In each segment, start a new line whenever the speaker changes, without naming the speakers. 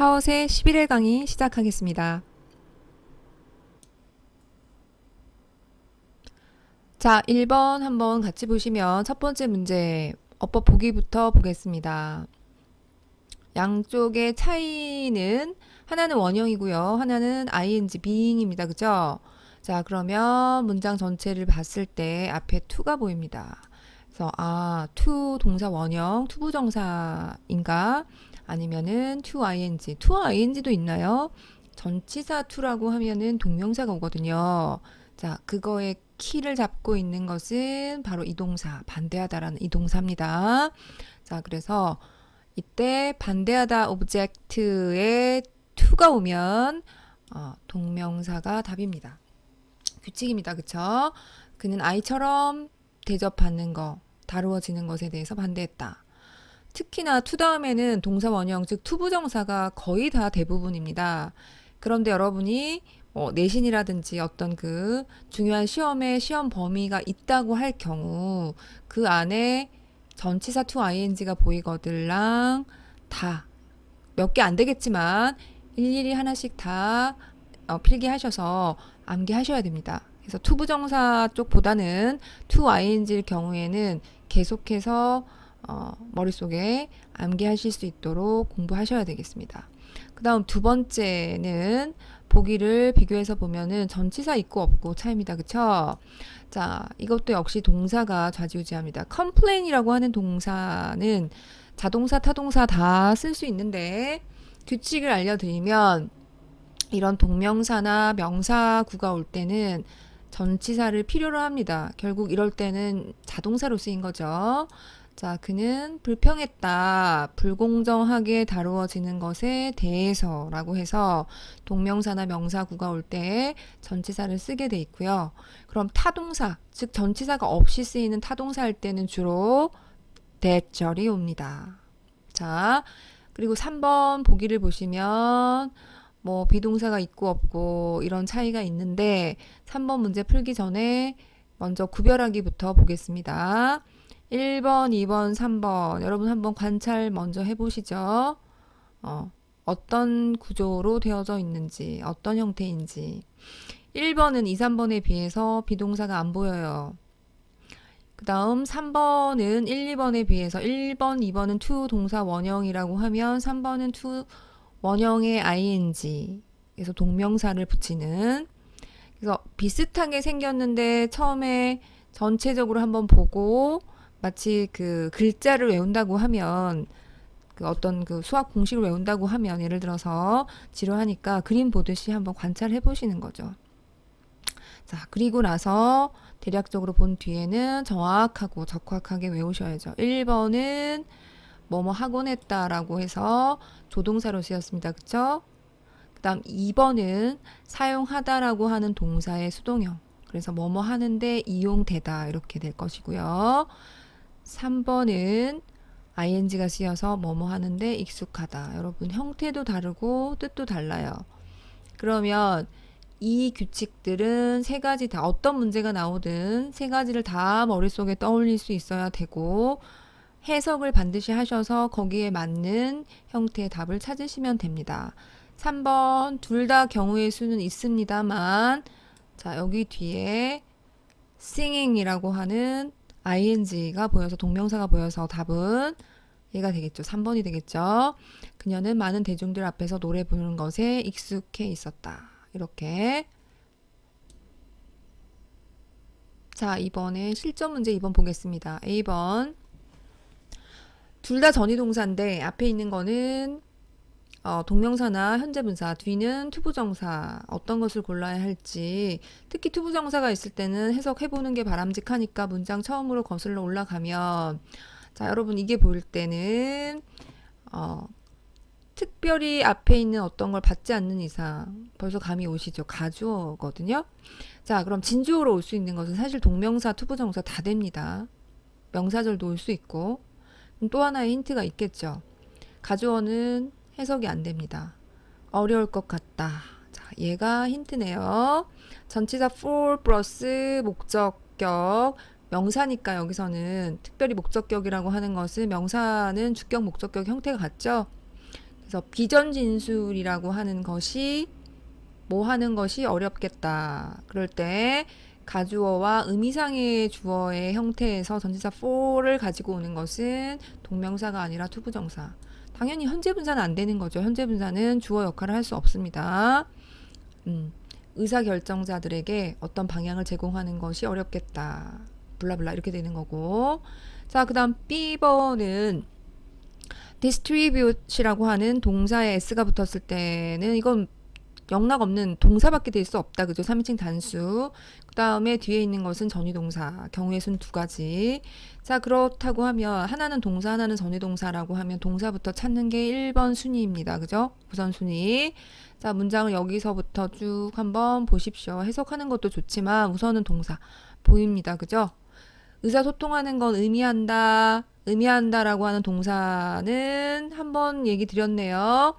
하엇의 11일 강의 시작하겠습니다. 자, 1번 한번 같이 보시면 첫 번째 문제 어법 보기부터 보겠습니다. 양쪽의 차이는 하나는 원형이고요. 하나는 ing, being입니다. 그죠? 자, 그러면 문장 전체를 봤을 때 앞에 to가 보입니다. 그래서 아, to 동사 원형, 투부정사인가? 아니면은 to ing, to ing도 있나요? 전치사 to라고 하면은 동명사가 오거든요. 자, 그거의 키를 잡고 있는 것은 바로 이 동사, 반대하다라는 이 동사입니다. 자, 그래서 이때 반대하다 오브젝트에 to가 오면 어, 동명사가 답입니다. 규칙입니다. 그쵸? 그는 아이처럼 대접받는 거, 다루어지는 것에 대해서 반대했다. 특히나 to 다음에는 동사 원형, 즉 투부정사가 거의 다 대부분입니다. 그런데 여러분이 뭐 내신이라든지 어떤 그 중요한 시험에 시험 범위가 있다고 할 경우 그 안에 전치사 to ing가 보이거들랑 다 몇 개 안 되겠지만 일일이 하나씩 다 어, 필기하셔서 암기하셔야 됩니다. 그래서 투부정사 쪽보다는 to ing일 경우에는 계속해서 어, 머릿속에 암기하실 수 있도록 공부하셔야 되겠습니다. 그 다음 두 번째는 보기를 비교해서 보면은 전치사 있고 없고 차이입니다. 그쵸? 자, 이것도 역시 동사가 좌지우지합니다. complain이라고 하는 동사는 자동사, 타동사 다 쓸 수 있는데 규칙을 알려드리면 이런 동명사나 명사구가 올 때는 전치사를 필요로 합니다. 결국 이럴 때는 자동사로 쓰인 거죠. 자, 그는 불평했다. 불공정하게 다루어지는 것에 대해서 라고 해서 동명사나 명사구가 올 때 전치사를 쓰게 돼 있고요. 그럼 타동사, 즉 전치사가 없이 쓰이는 타동사 할 때는 주로 대절이 옵니다. 자, 그리고 3번 보기를 보시면 뭐 비동사가 있고 없고 이런 차이가 있는데 3번 문제 풀기 전에 먼저 구별하기부터 보겠습니다. 1번, 2번, 3번. 여러분 한번 관찰 먼저 해보시죠. 어, 어떤 구조로 되어져 있는지, 어떤 형태인지. 1번은 2, 3번에 비해서 비동사가 안 보여요. 그 다음 3번은 1, 2번에 비해서 1번, 2번은 to 동사 원형이라고 하면 3번은 to 원형의 ing. 그래서 동명사를 붙이는. 그래서 비슷하게 생겼는데 처음에 전체적으로 한번 보고 마치 그 글자를 외운다고 하면 그 어떤 그 수학 공식을 외운다고 하면 예를 들어서 지루하니까 그림 보듯이 한번 관찰해 보시는 거죠. 자, 그리고 나서 대략적으로 본 뒤에는 정확하고 적확하게 외우셔야죠. 1번은 뭐뭐 하곤 했다라고 해서 조동사로 쓰였습니다. 그쵸? 그 다음 2번은 사용하다라고 하는 동사의 수동형. 그래서 뭐뭐 하는데 이용되다 이렇게 될 것이고요. 3번은 ing가 쓰여서 뭐뭐 하는데 익숙하다. 여러분 형태도 다르고 뜻도 달라요. 그러면 이 규칙들은 세 가지 다 어떤 문제가 나오든 세 가지를 다 머릿속에 떠올릴 수 있어야 되고 해석을 반드시 하셔서 거기에 맞는 형태의 답을 찾으시면 됩니다. 3번 둘 다 경우의 수는 있습니다만 자 여기 뒤에 singing이라고 하는 ing가 보여서 동명사가 보여서 답은 얘가 되겠죠. 3번이 되겠죠. 그녀는 많은 대중들 앞에서 노래 부르는 것에 익숙해 있었다. 이렇게 자, 이번에 실전 문제 2번 보겠습니다. A번 둘 다 전이 동사인데 앞에 있는 거는 어, 동명사나 현재분사, 뒤는 투부정사 어떤 것을 골라야 할지. 특히 투부정사가 있을 때는 해석해보는 게 바람직하니까 문장 처음으로 거슬러 올라가면. 자 여러분 이게 보일 때는 어, 특별히 앞에 있는 어떤 걸 받지 않는 이상 벌써 감이 오시죠? 가주어거든요? 자 그럼 진주어로 올 수 있는 것은 사실 동명사 투부정사 다 됩니다. 명사절도 올 수 있고 또 하나의 힌트가 있겠죠 가주어는 해석이 안 됩니다. 어려울 것 같다. 자, 얘가 힌트네요. 전치사 for 플러스 목적격 명사니까 여기서는 특별히 목적격이라고 하는 것은 명사는 주격 목적격 형태가 같죠. 그래서 비전 진술이라고 하는 것이 뭐 하는 것이 어렵겠다. 그럴 때 가주어와 의미상의 주어의 형태에서 전치사 for를 가지고 오는 것은 동명사가 아니라 투부정사. 당연히 현재 분사는 안 되는 거죠. 현재 분사는 주어 역할을 할 수 없습니다. 음, 의사 결정자들에게 어떤 방향을 제공하는 것이 어렵겠다. 블라블라 이렇게 되는 거고. 자, 그 다음 B번은 distribute이라고 하는 동사에 s가 붙었을 때는 이건 영락 없는 동사밖에 될 수 없다. 그죠? 3인칭 단수. 그 다음에 뒤에 있는 것은 전위동사. 경우의 순 두 가지. 자, 그렇다고 하면 하나는 동사, 하나는 전위동사라고 하면 동사부터 찾는 게 1번 순위입니다. 그죠? 우선순위. 자, 문장을 여기서부터 쭉 한번 보십시오. 해석하는 것도 좋지만 우선은 동사. 보입니다. 그죠? 의사소통하는 건 의미한다. 의미한다라고 하는 동사는 한번 얘기 드렸네요.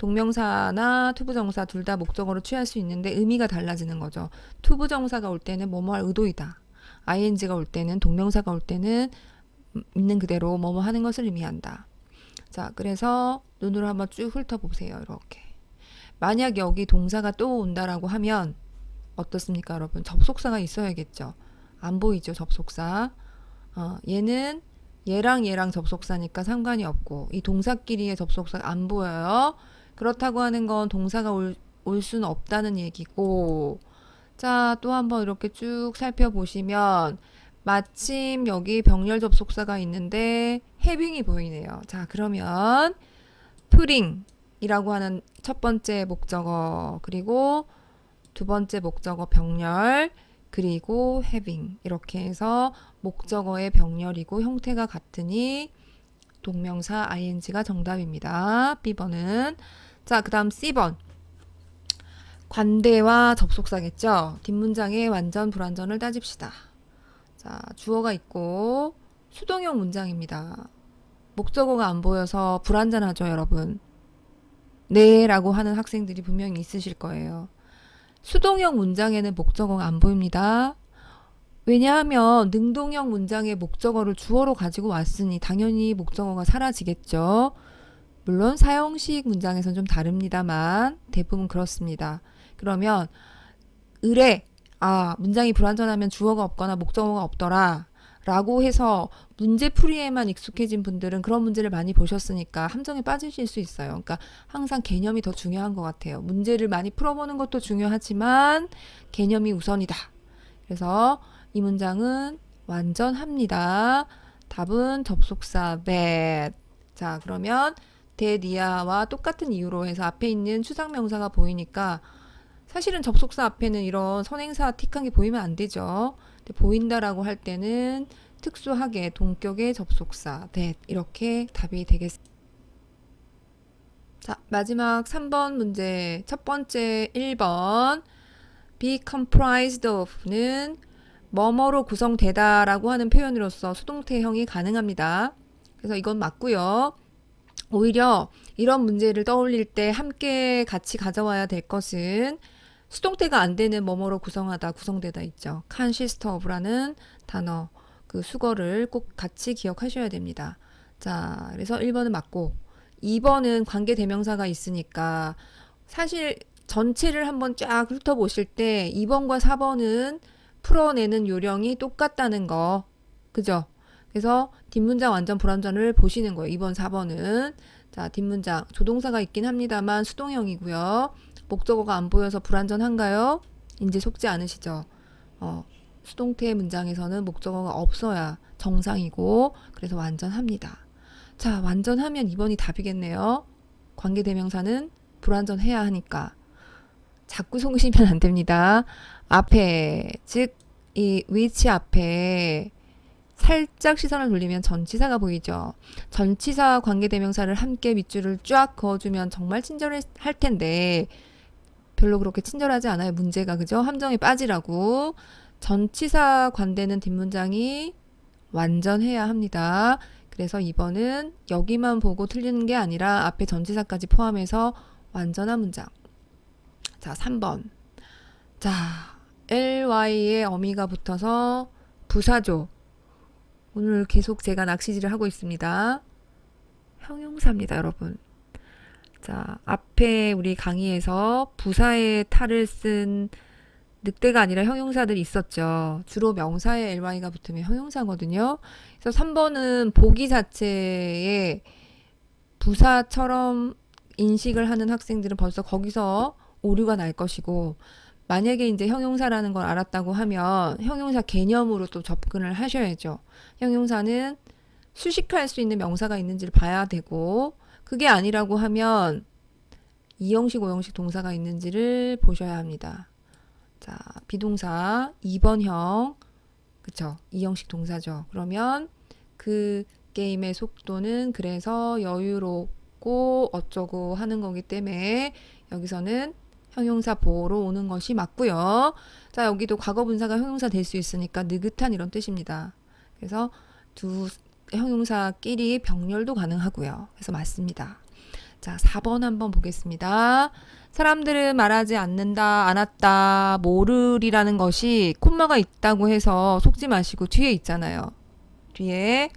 동명사나 투부정사 둘 다 목적어로 취할 수 있는데 의미가 달라지는 거죠. 투부정사가 올 때는 뭐뭐 할 의도이다. ing가 올 때는 동명사가 올 때는 있는 그대로 뭐뭐 하는 것을 의미한다. 자, 그래서 눈으로 한번 쭉 훑어보세요. 이렇게. 만약 여기 동사가 또 온다라고 하면 어떻습니까, 여러분? 접속사가 있어야겠죠. 안 보이죠, 접속사. 어, 얘는 얘랑 얘랑 접속사니까 상관이 없고 이 동사끼리의 접속사가 안 보여요. 그렇다고 하는 건 동사가 올, 올 수는 없다는 얘기고 자, 또 한번 이렇게 쭉 살펴보시면 마침 여기 병렬 접속사가 있는데 해빙이 보이네요. 자, 그러면 putting이라고 하는 첫 번째 목적어 그리고 두 번째 목적어 병렬 그리고 having 이렇게 해서 목적어의 병렬이고 형태가 같으니 동명사 ing가 정답입니다. B번은 자, 그 다음 C번 관대와 접속사겠죠. 뒷문장의 완전 불완전을 따집시다. 자, 주어가 있고 수동형 문장입니다. 목적어가 안 보여서 불완전하죠, 여러분. 네, 라고 하는 학생들이 분명히 있으실 거예요. 수동형 문장에는 목적어가 안 보입니다. 왜냐하면 능동형 문장의 목적어를 주어로 가지고 왔으니 당연히 목적어가 사라지겠죠. 물론 사형식 문장에선 좀 다릅니다만 대부분 그렇습니다. 그러면 의뢰 아 문장이 불완전하면 주어가 없거나 목적어가 없더라 라고 해서 문제풀이에만 익숙해진 분들은 그런 문제를 많이 보셨으니까 함정에 빠지실 수 있어요. 그러니까 항상 개념이 더 중요한 것 같아요. 문제를 많이 풀어보는 것도 중요하지만 개념이 우선이다. 그래서 이 문장은 완전합니다. 답은 접속사 bad. 자, 그러면 대니아와 똑같은 이유로 해서 앞에 있는 추상 명사가 보이니까 사실은 접속사 앞에는 이런 선행사 틱한 게 보이면 안 되죠. 보인다라고 할 때는 특수하게 동격의 접속사 that 이렇게 답이 되겠습니다. 자, 마지막 3번 문제. 첫 번째 1번 be comprised of는 뭐뭐로 구성되다라고 하는 표현으로서 수동태형이 가능합니다. 그래서 이건 맞고요. 오히려 이런 문제를 떠올릴 때 함께 같이 가져와야 될 것은 수동태가 안 되는 뭐뭐로 구성하다, 구성되다 있죠. consist of라는 단어, 그 수거를 꼭 같이 기억하셔야 됩니다. 자, 그래서 1번은 맞고 2번은 관계 대명사가 있으니까 사실 전체를 한번 쫙 훑어보실 때 2번과 4번은 풀어내는 요령이 똑같다는 거. 그죠? 그래서 뒷문장 완전 불완전을 보시는 거예요. 2번, 4번은. 자, 뒷문장. 조동사가 있긴 합니다만 수동형이고요. 목적어가 안 보여서 불완전한가요? 이제 속지 않으시죠? 어, 수동태 문장에서는 목적어가 없어야 정상이고, 그래서 완전합니다. 자, 완전하면 2번이 답이겠네요. 관계대명사는 불완전해야 하니까. 자꾸 속으시면 안 됩니다. 앞에, 즉, 이 위치 앞에 살짝 시선을 돌리면 전치사가 보이죠. 전치사 관계대명사를 함께 밑줄을 쫙 그어주면 정말 친절할 텐데, 별로 그렇게 친절하지 않아요. 문제가, 그죠? 함정에 빠지라고. 전치사 관대는 뒷문장이 완전해야 합니다. 그래서 2번은 여기만 보고 틀리는 게 아니라 앞에 전치사까지 포함해서 완전한 문장. 자, 3번. 자, ly에 어미가 붙어서 부사조. 오늘 계속 제가 낚시질을 하고 있습니다. 형용사입니다, 여러분. 자, 앞에 우리 강의에서 부사의 탈을 쓴 늑대가 아니라 형용사들이 있었죠. 주로 명사에 ly가 붙으면 형용사거든요. 그래서 3번은 보기 자체에 부사처럼 인식을 하는 학생들은 벌써 거기서 오류가 날 것이고, 만약에 이제 형용사라는 걸 알았다고 하면 형용사 개념으로 또 접근을 하셔야죠. 형용사는 수식할 수 있는 명사가 있는지를 봐야 되고, 그게 아니라고 하면 이형식, 오형식 동사가 있는지를 보셔야 합니다. 자, 비동사 2번형, 그쵸? 이형식 동사죠. 그러면 그 게임의 속도는 그래서 여유롭고 어쩌고 하는 거기 때문에 여기서는 형용사 보호로 오는 것이 맞고요. 자, 여기도 과거 분사가 형용사 될 수 있으니까 느긋한 이런 뜻입니다. 그래서 두 형용사끼리 병렬도 가능하고요. 그래서 맞습니다. 자, 4번 한번 보겠습니다. 사람들은 말하지 않는다, 않았다, 모르리라는 것이 콤마가 있다고 해서 속지 마시고 뒤에 있잖아요. 뒤에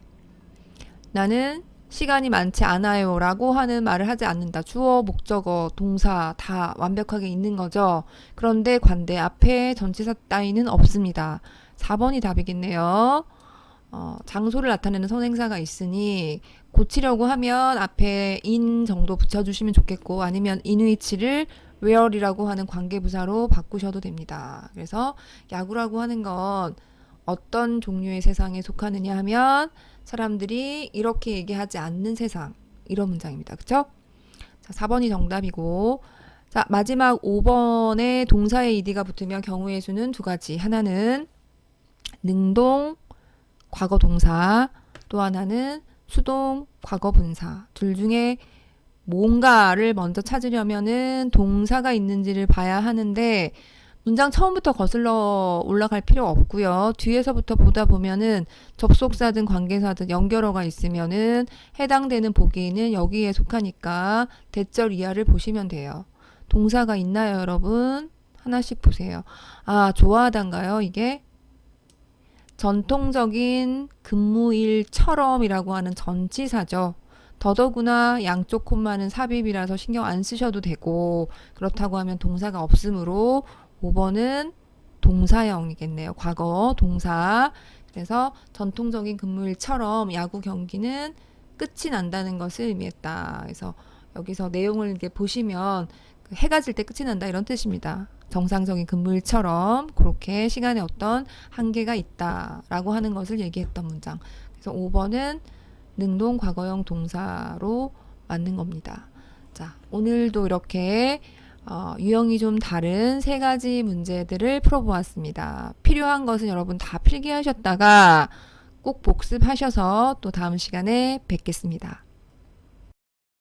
나는 시간이 많지 않아요 라고 하는 말을 하지 않는다. 주어, 목적어, 동사 다 완벽하게 있는 거죠. 그런데 관대 앞에 전치사 따위는 없습니다. 4번이 답이겠네요. 어, 장소를 나타내는 선행사가 있으니 고치려고 하면 앞에 in 정도 붙여주시면 좋겠고 아니면 which를 where이라고 하는 관계부사로 바꾸셔도 됩니다. 그래서 야구라고 하는 건 어떤 종류의 세상에 속하느냐 하면 사람들이 이렇게 얘기하지 않는 세상 이런 문장입니다. 그쵸? 자, 4번이 정답이고 자, 마지막 5번에 동사의 ed가 붙으면 경우의 수는 두 가지. 하나는 능동 과거 동사 또 하나는 수동 과거 분사 둘 중에 뭔가를 먼저 찾으려면은 동사가 있는지를 봐야 하는데 문장 처음부터 거슬러 올라갈 필요 없고요. 뒤에서부터 보다 보면은 접속사든 관계사든 연결어가 있으면은 해당되는 보기는 여기에 속하니까 대절 이하를 보시면 돼요. 동사가 있나요, 여러분? 하나씩 보세요. 아, 좋아하단가요, 이게? 전통적인 근무일처럼이라고 하는 전치사죠. 더더구나 양쪽 콤마는 삽입이라서 신경 안 쓰셔도 되고 그렇다고 하면 동사가 없으므로 5번은 동사형이겠네요. 과거 동사. 그래서 전통적인 근무일처럼 야구 경기는 끝이 난다는 것을 의미했다. 그래서 여기서 내용을 이렇게 보시면 그 해가 질 때 끝이 난다 이런 뜻입니다. 정상적인 근무일처럼 그렇게 시간에 어떤 한계가 있다라고 하는 것을 얘기했던 문장. 그래서 5번은 능동 과거형 동사로 맞는 겁니다. 자, 오늘도 이렇게 어, 유형이 좀 다른 세 가지 문제들을 풀어보았습니다. 필요한 것은 여러분 다 필기하셨다가 꼭 복습하셔서 또 다음 시간에 뵙겠습니다.